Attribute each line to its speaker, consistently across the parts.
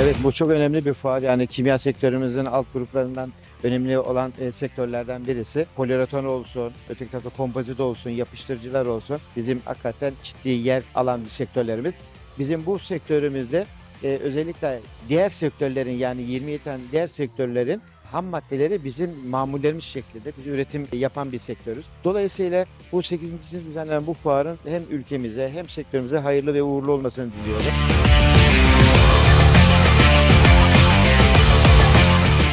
Speaker 1: Evet bu çok önemli bir fuar. Yani kimya sektörümüzün alt gruplarından önemli olan e, sektörlerden birisi. Poliüretan olsun, öteki tarafta kompozit olsun, yapıştırıcılar olsun. Bizim hakikaten ciddi yer alan bir sektörlerimiz. Bizim bu sektörümüzde e, özellikle diğer sektörlerin yani 27 tane diğer sektörlerin ham maddeleri bizim mamullerimiz şeklinde biz üretim yapan bir sektörüz. Dolayısıyla bu 8. düzenlenen bu fuarın hem ülkemize hem sektörümüze hayırlı ve uğurlu olmasını diliyorum.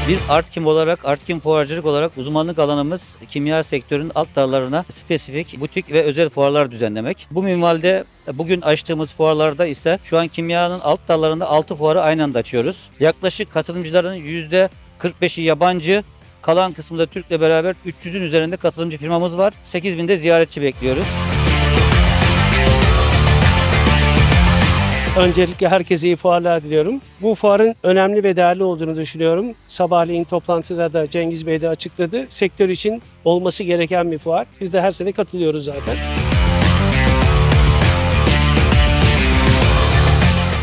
Speaker 2: Biz Artkim olarak, Artkim fuarcılık olarak uzmanlık alanımız kimya sektörünün alt dallarına spesifik, butik ve özel fuarlar düzenlemek. Bu minvalde bugün açtığımız fuarlarda ise şu an kimyanın alt dallarında 6 fuarı aynı anda açıyoruz. Yaklaşık katılımcıların %45'i yabancı, kalan kısmında Türk'le beraber 300'ün üzerinde katılımcı firmamız var. 8000'de ziyaretçi bekliyoruz.
Speaker 3: Öncelikle herkese iyi fuarlar diliyorum. Bu fuarın önemli ve değerli olduğunu düşünüyorum. Sabahleyin toplantıda da Cengiz Bey de açıkladı. Sektör için olması gereken bir fuar. Biz de her sene katılıyoruz zaten.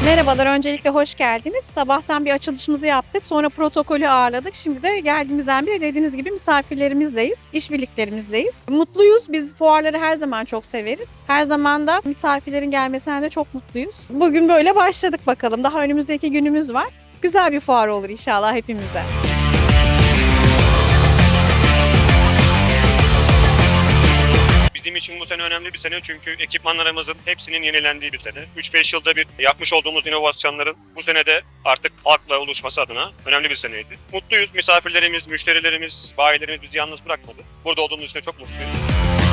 Speaker 4: Merhabalar, öncelikle hoş geldiniz. Sabahtan bir açılışımızı yaptık, sonra protokolü ağırladık. Şimdi de geldiğimizden beri dediğiniz gibi misafirlerimizdeyiz, işbirliklerimizdeyiz. Mutluyuz, biz fuarları her zaman çok severiz. Her zaman da misafirlerin gelmesinden de çok mutluyuz. Bugün böyle başladık bakalım, daha önümüzdeki günümüz var. Güzel bir fuar olur inşallah hepimize.
Speaker 5: Bizim için bu sene önemli bir sene çünkü ekipmanlarımızın hepsinin yenilendiği bir sene. 3-5 yılda bir yapmış olduğumuz inovasyonların bu senede artık halkla oluşması adına önemli bir seneydi. Mutluyuz. Misafirlerimiz, müşterilerimiz, bayilerimiz bizi yalnız bırakmadı. Burada olduğumuz için de çok mutluyuz.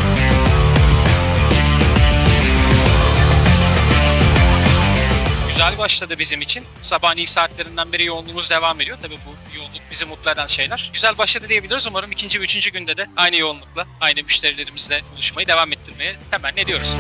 Speaker 6: Güzel başladı bizim için. Sabahın ilk saatlerinden beri yoğunluğumuz devam ediyor. Tabii bu yoğunluk bizi mutlu eden şeyler. Güzel başladı diyebiliriz. Umarım ikinci ve üçüncü günde de aynı yoğunlukla, aynı müşterilerimizle buluşmayı devam ettirmeye temenni ediyoruz.